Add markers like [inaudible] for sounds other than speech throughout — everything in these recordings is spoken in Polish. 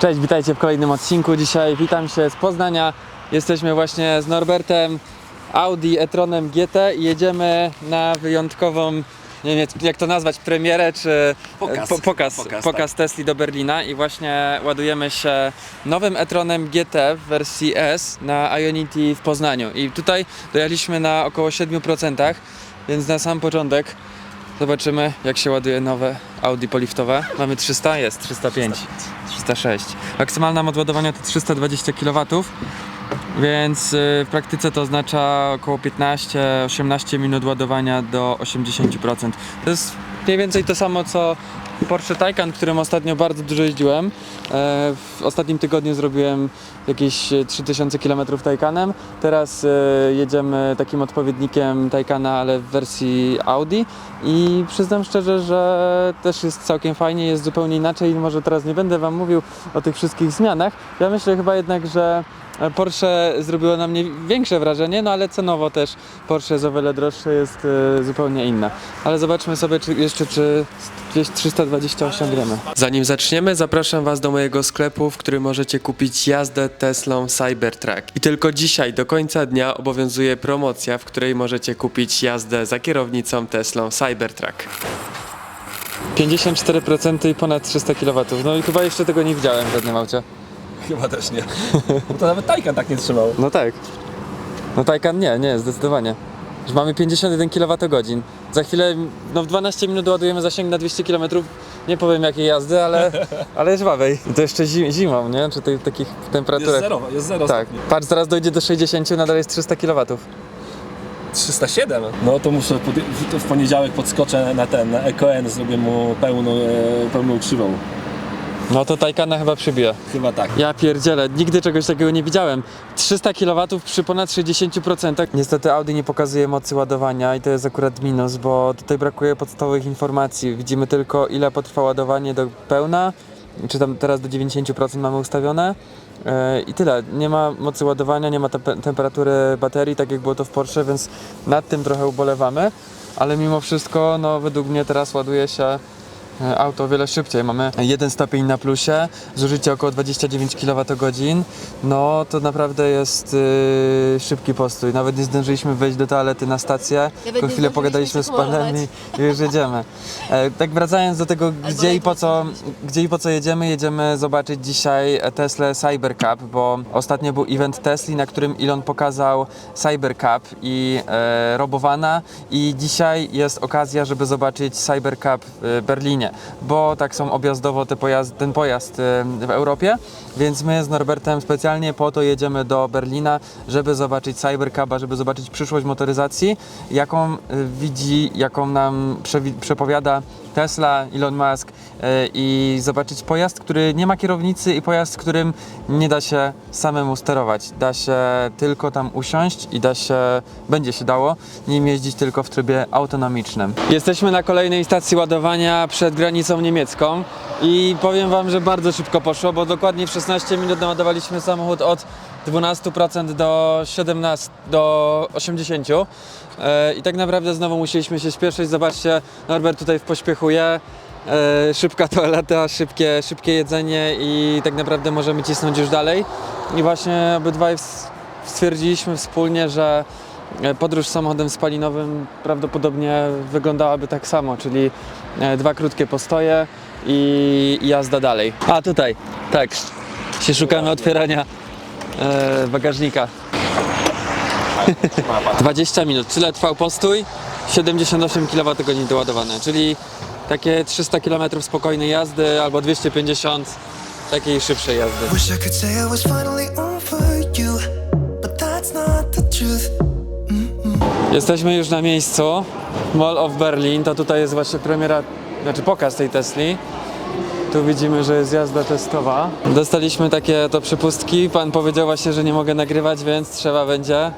Cześć, witajcie w kolejnym odcinku. Dzisiaj witam się z Poznania. Jesteśmy właśnie z Norbertem Audi e-tronem GT i jedziemy na wyjątkową, nie wiem jak to nazwać, premierę czy Pokaz. po, pokaz, Pokaz, pokaz Tesli do Berlina i właśnie ładujemy się nowym e-tronem GT w wersji S na Ionity w Poznaniu. I tutaj dojechaliśmy na około 7%, więc na sam początek zobaczymy jak się ładuje nowe Audi poliftowe. Mamy 300, jest 305. 306. Maksymalna moc ładowania to 320 kW, więc y, w praktyce to oznacza około 15-18 minut ładowania do 80%. To jest mniej więcej to samo co Porsche Taycan, którym ostatnio bardzo dużo jeździłem. E, W ostatnim tygodniu zrobiłem jakieś e, 3000 km Taycanem. Teraz e, jedziemy takim odpowiednikiem Taycana, ale w wersji Audi i przyznam szczerze, że też jest całkiem fajnie, jest zupełnie inaczej. Może teraz nie będę Wam mówił o tych wszystkich zmianach. Ja myślę chyba jednak, że Porsche zrobiło na mnie większe wrażenie, no ale cenowo też Porsche jest o wiele droższe, jest e, zupełnie inna. Ale zobaczmy sobie czy, jeszcze, czy gdzieś 320 osiągniemy. Zanim zaczniemy, zapraszam Was do mojego sklepu, w którym możecie kupić jazdę Teslą Cybertruck. I tylko dzisiaj do końca dnia obowiązuje promocja, w której możecie kupić jazdę za kierownicą Teslą Cybertruck. 54% i ponad 300 kW. No i chyba jeszcze tego nie widziałem w żadnym aucie. [laughs] Chyba też nie. Bo to nawet Taycan tak nie trzymał. No tak. No Taycan nie, nie, zdecydowanie. Już mamy 51 kWh. Za chwilę, no w 12 minut ładujemy zasięg na 200 km. Nie powiem jakiej jazdy, ale, [laughs] ale jest żwawej. I to jeszcze zi zimą, nie? Czy tej, takich Jest temperaturach. zero, jest zero Tak. stopni. Patrz, zaraz dojdzie do 60, nadal jest 300 kW. 307. No to muszę pod, w, w poniedziałek podskoczę na ten, na EKN, zrobię mu pełną, e, pełną krzywą. No to Taycana chyba przybije. Chyba tak. Ja pierdzielę, nigdy czegoś takiego nie widziałem. 300 kW przy ponad 60%. Niestety Audi nie pokazuje mocy ładowania i to jest akurat minus, bo tutaj brakuje podstawowych informacji. Widzimy tylko ile potrwa ładowanie do pełna, czy tam teraz do 90% mamy ustawione. Yy, I tyle. Nie ma mocy ładowania, nie ma tempe- temperatury baterii, tak jak było to w Porsche, więc nad tym trochę ubolewamy. Ale mimo wszystko, no według mnie teraz ładuje się E, auto o wiele szybciej. Mamy jeden stopień na plusie, zużycie około 29 kWh. No to naprawdę jest yy, szybki postój. Nawet nie zdążyliśmy wejść do toalety na stację, tylko nie chwilę pogadaliśmy z panem i już jedziemy. E, tak wracając do tego, gdzie i, po co, gdzie i po co jedziemy, jedziemy zobaczyć dzisiaj Tesla Cybercup, bo ostatnio był event Tesli, na którym Elon pokazał Cybercup i e, Robowana i dzisiaj jest okazja, żeby zobaczyć Cybercup w Berlinie, bo tak są objazdowo te pojazd, ten pojazd e, w Europie, więc my z Norbertem specjalnie po to jedziemy do Berlina, żeby zobaczyć Cybercupa, żeby zobaczyć przyszłość motoryzacji, jaką e, widzi, jaką nam przepowiada Tesla, Elon Musk e, i zobaczyć pojazd, który nie ma kierownicy i pojazd, którym nie da się samemu sterować. Da się tylko tam usiąść i da się, będzie się dało nim jeździć tylko w trybie autonomicznym. Jesteśmy na kolejnej stacji ładowania przed granicą niemiecką i powiem Wam, że bardzo szybko poszło, bo dokładnie w 16 minut naładowaliśmy samochód od 12% do 17, do 80. E, I tak naprawdę znowu musieliśmy się spieszyć. Zobaczcie, Norbert tutaj w pośpiechu je. E, szybka toaleta, szybkie, szybkie jedzenie i tak naprawdę możemy cisnąć już dalej. I właśnie obydwaj stwierdziliśmy wspólnie, że e, podróż samochodem spalinowym prawdopodobnie wyglądałaby tak samo, czyli dwa krótkie postoje i jazda dalej. A tutaj, tak, się szukamy otwierania e, bagażnika. [laughs] 20 minut. Tyle trwał postój, 78 kWh doładowane, czyli takie 300 km spokojnej jazdy albo 250 takiej szybszej jazdy. Jesteśmy już na miejscu Mall of Berlin, to tutaj jest właśnie premiera, znaczy pokaz tej Tesli. Tu widzimy, że jest jazda testowa. Dostaliśmy takie to przepustki. Pan powiedział właśnie, że nie mogę nagrywać, więc trzeba będzie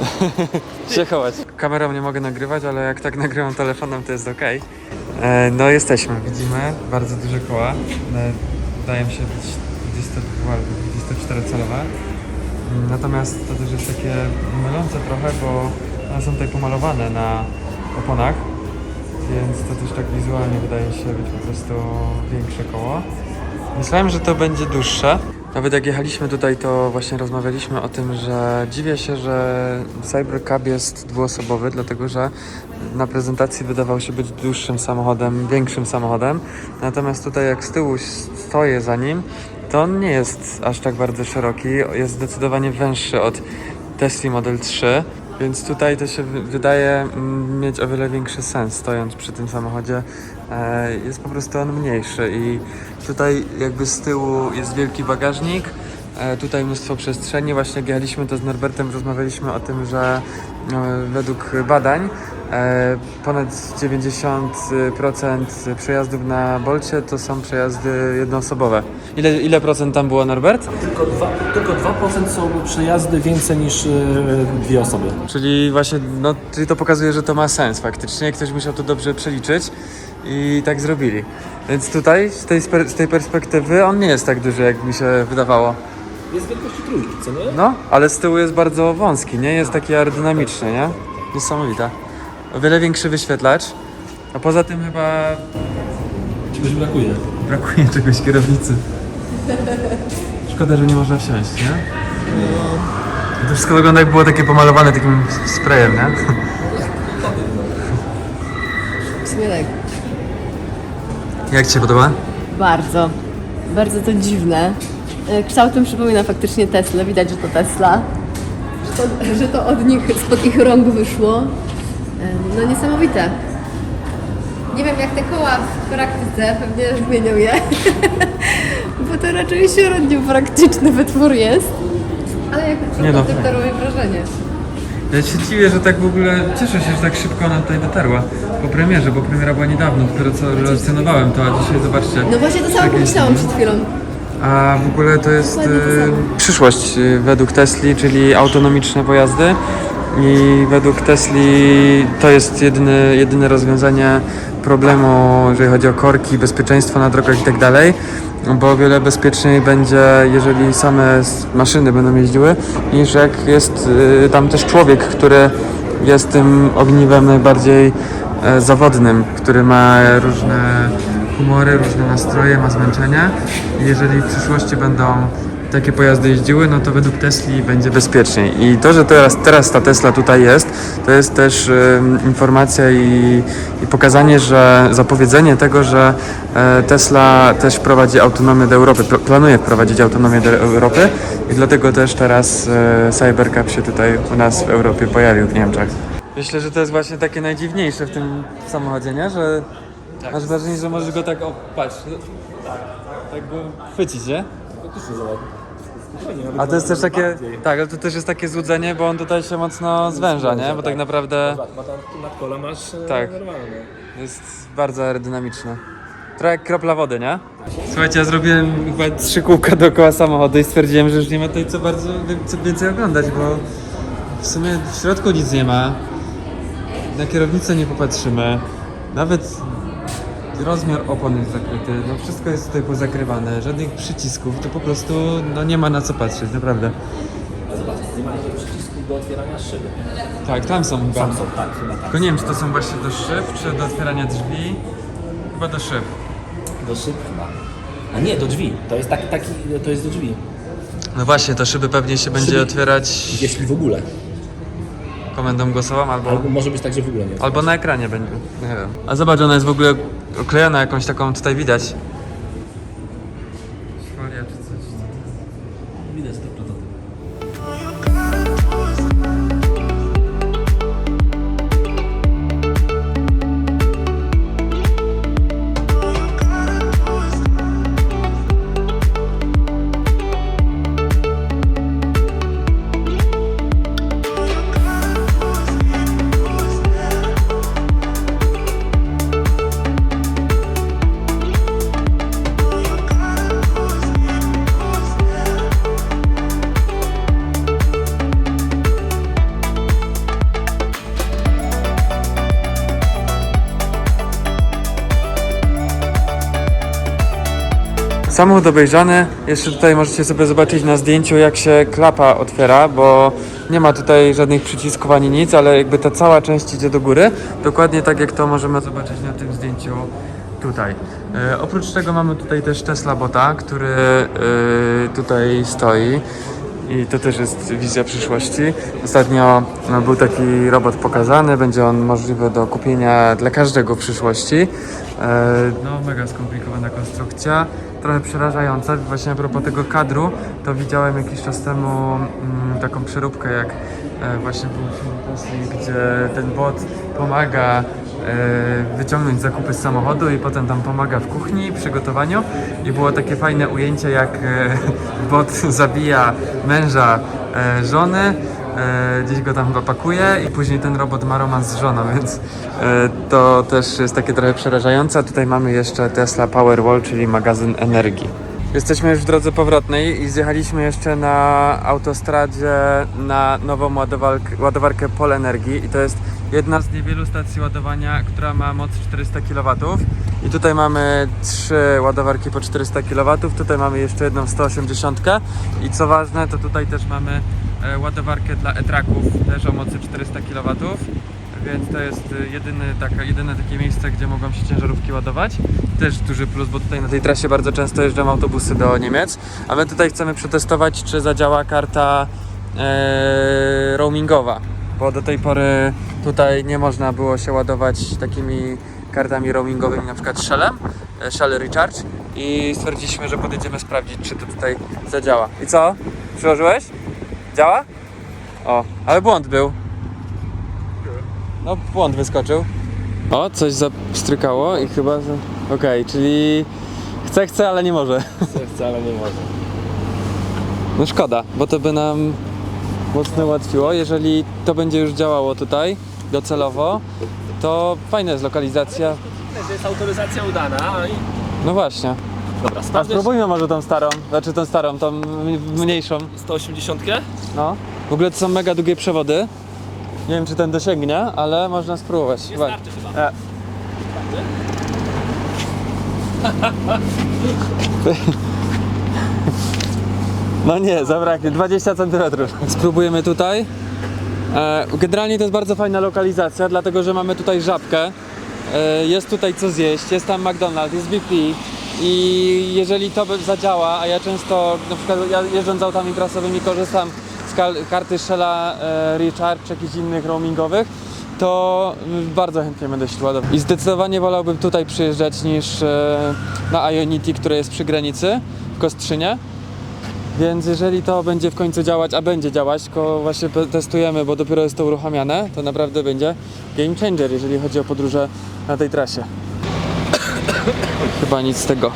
[laughs] się chować. Kamerą nie mogę nagrywać, ale jak tak nagrywam telefonem, to jest ok. E, no jesteśmy, widzimy bardzo duże koła. E, wydają się być 22 albo 24 calowe. Natomiast to też jest takie mylące trochę, bo one są tutaj pomalowane na oponach, więc to też tak wizualnie wydaje się być po prostu większe koło. Myślałem, że to będzie dłuższe. Nawet jak jechaliśmy tutaj, to właśnie rozmawialiśmy o tym, że dziwię się, że Cyber Cab jest dwuosobowy, dlatego że na prezentacji wydawał się być dłuższym samochodem, większym samochodem. Natomiast tutaj jak z tyłu stoję za nim, to on nie jest aż tak bardzo szeroki, jest zdecydowanie węższy od Tesla Model 3. Więc tutaj to się wy- wydaje mm, mieć o wiele większy sens stojąc przy tym samochodzie. E, jest po prostu on mniejszy i tutaj jakby z tyłu jest wielki bagażnik, e, tutaj mnóstwo przestrzeni. Właśnie jak jechaliśmy to z Norbertem rozmawialiśmy o tym, że e, według badań ponad 90% przejazdów na Bolcie to są przejazdy jednoosobowe. Ile, ile procent tam było Norbert? Tylko, dwa, tylko 2% są przejazdy więcej niż e, dwie osoby. Czyli właśnie, no, czyli to pokazuje, że to ma sens faktycznie. Ktoś musiał to dobrze przeliczyć i tak zrobili. Więc tutaj, z tej, z tej perspektywy, on nie jest tak duży, jak mi się wydawało. Jest wielkości trójki, co nie? No, ale z tyłu jest bardzo wąski, nie? Jest taki aerodynamiczny, nie? Niesamowite. O wiele większy wyświetlacz. A poza tym chyba Czegoś brakuje. brakuje czegoś kierownicy. Szkoda, że nie można wsiąść, nie? To wszystko wygląda jak było takie pomalowane takim sprayem, nie? W sumie tak. Jak Ci się podoba? Bardzo. Bardzo to dziwne. E, Kształtem przypomina faktycznie Tesla. Widać, że to Tesla. Że to, że to od nich, spod ich rąk wyszło. No niesamowite. Nie wiem jak te koła w praktyce, pewnie zmienią je. [laughs] Bo to raczej średnio praktyczny wytwór jest. Ale jak no. prototyp to robi wrażenie. Ja się dziwię, że tak w ogóle cieszę się, że tak szybko ona tutaj dotarła po premierze, bo premiera była niedawno, dopiero co relacjonowałem to, a dzisiaj zobaczcie. No właśnie to samo pomyślałam przed chwilą. A w ogóle to jest e, samo. przyszłość e, według Tesli, czyli autonomiczne pojazdy. I według Tesli to jest jedyne, jedyne rozwiązanie problemu, jeżeli chodzi o korki, bezpieczeństwo na drogach i tak. Bo o wiele bezpieczniej będzie, jeżeli same maszyny będą jeździły, niż jak jest e, tam też człowiek, który jest tym ogniwem najbardziej e, zawodnym, który ma różne humory, różne nastroje, ma zmęczenia. Jeżeli w przyszłości będą takie pojazdy jeździły, no to według Tesli będzie bezpieczniej. I to, że teraz, teraz ta Tesla tutaj jest, to jest też em, informacja i, i pokazanie, że zapowiedzenie tego, że e, Tesla też wprowadzi autonomię do Europy, pl- planuje wprowadzić autonomię do Europy i dlatego też teraz e, Cybercab się tutaj u nas w Europie pojawił w Niemczech. Myślę, że to jest właśnie takie najdziwniejsze w tym samochodzie, nie? Że masz wrażenie, że możesz go tak opatrz, tak go chwycić, nie? Faktycznie nawet A to jest też takie, tak, ale to też jest takie złudzenie, bo on tutaj się mocno zwęża, nie? Bo tak naprawdę Zobacz, ma tam masz e, Tak. normalne. jest bardzo aerodynamiczny. Trochę jak kropla wody, nie? Słuchajcie, ja zrobiłem chyba trzy kółka dookoła samochodu i stwierdziłem, że już nie ma tutaj co bardzo co więcej oglądać, bo w sumie w środku nic nie ma. Na kierownicę nie popatrzymy. Nawet rozmiar opon jest zakryty. No wszystko jest tutaj pozakrywane. Żadnych przycisków. To po prostu no nie ma na co patrzeć, naprawdę. A zobacz, nie ma jakiegoś przycisku do otwierania szyby. Tak, tam są chyba. Tam są, tak, chyba tak. Tylko nie wiem, czy to są właśnie do szyb, czy do otwierania drzwi. Chyba do szyb. Do szyb chyba. A nie, do drzwi. To jest taki, taki to jest do drzwi. No właśnie, to szyby pewnie się będzie Szyby- otwierać Jeśli w ogóle. komendą głosową albo, Albo może być tak, że w ogóle nie. albo na ekranie będzie. Nie wiem. A zobacz, ona jest w ogóle oklejona jakąś taką, tutaj widać. Samochód obejrzany. Jeszcze tutaj możecie sobie zobaczyć na zdjęciu, jak się klapa otwiera, bo nie ma tutaj żadnych przycisków ani nic, ale jakby ta cała część idzie do góry. Dokładnie tak jak to możemy zobaczyć na tym zdjęciu tutaj. E, oprócz tego mamy tutaj też Tesla Bota, który e, tutaj stoi. I to też jest wizja przyszłości. Ostatnio no, był taki robot pokazany, będzie on możliwy do kupienia dla każdego w przyszłości. E, no, mega skomplikowana konstrukcja, trochę przerażająca. Właśnie a propos tego kadru, to widziałem jakiś czas temu mm, taką przeróbkę, jak e, właśnie był film gdzie ten bot pomaga wyciągnąć zakupy z samochodu i potem tam pomaga w kuchni, przygotowaniu i było takie fajne ujęcie jak e, [laughs] bot zabija męża e, żony e, gdzieś go tam opakuje i później ten robot ma romans z żoną, [laughs] więc e, to też jest takie trochę przerażające. Tutaj mamy jeszcze Tesla Powerwall, czyli magazyn energii. Jesteśmy już w drodze powrotnej i zjechaliśmy jeszcze na autostradzie na nową ładowarkę, ładowarkę Polenergii i to jest jedna z niewielu stacji ładowania, która ma moc 400 kW. I tutaj mamy trzy ładowarki po 400 kW, tutaj mamy jeszcze jedną 180 i co ważne, to tutaj też mamy e, ładowarkę dla e-traków też o mocy 400 kW. Więc to jest y, jedyny, taka, jedyne takie miejsce, gdzie mogą się ciężarówki ładować. Też duży plus, bo tutaj na tej trasie bardzo często jeżdżą autobusy do Niemiec. A my tutaj chcemy przetestować, czy zadziała karta e, roamingowa. Bo do tej pory tutaj nie można było się ładować takimi kartami roamingowymi, na przykład Shellem, e, Shell Recharge. I stwierdziliśmy, że podjedziemy sprawdzić, czy to tutaj zadziała. I co? Przyłożyłeś? Działa? O, ale błąd był. No, błąd wyskoczył. O, coś zapstrykało i chyba... Okej, czyli chce, chce, ale nie może. [laughs] Wcale nie może. No szkoda, bo to by nam mocno ułatwiło. Jeżeli to będzie już działało tutaj docelowo, to fajna jest lokalizacja. To jest autoryzacja udana i... No właśnie. Dobra, A spróbujmy może tą starą, znaczy tą starą, tą mniejszą. 180? No. W ogóle to są mega długie przewody. Nie wiem, czy ten dosięgnie, ale można spróbować. Nie starczy chyba. E. [laughs] No nie, zabraknie 20 cm. Spróbujemy tutaj. E, Generalnie to jest bardzo fajna lokalizacja, dlatego że mamy tutaj żabkę. E, Jest tutaj co zjeść, jest tam McDonald's, jest BP. I jeżeli to by zadziała, a ja często, na przykład ja jeżdżąc autami prasowymi korzystam karty Shella e, Recharge czy jakichś innych roamingowych, to mm, bardzo chętnie będę się tu ładował. I zdecydowanie wolałbym tutaj przyjeżdżać niż e, na Ionity, które jest przy granicy w Kostrzynie. Więc jeżeli to będzie w końcu działać, a będzie działać, tylko właśnie testujemy, bo dopiero jest to uruchamiane, to naprawdę będzie game changer, jeżeli chodzi o podróże na tej trasie. [coughs] Chyba nic z tego.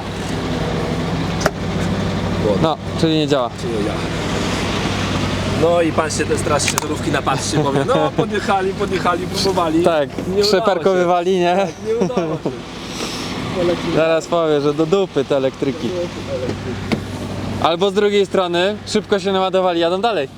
No, czyli nie działa. Czy nie działa? No i patrzcie, te straszne ciężarówki napatrzy, powiem, no [laughs] podjechali, podjechali, próbowali. Tak, Nie przeparkowywali, nie? Nie udało się. [laughs] Zaraz powie, że do dupy te elektryki. Albo z drugiej strony, szybko się naładowali, jadą dalej.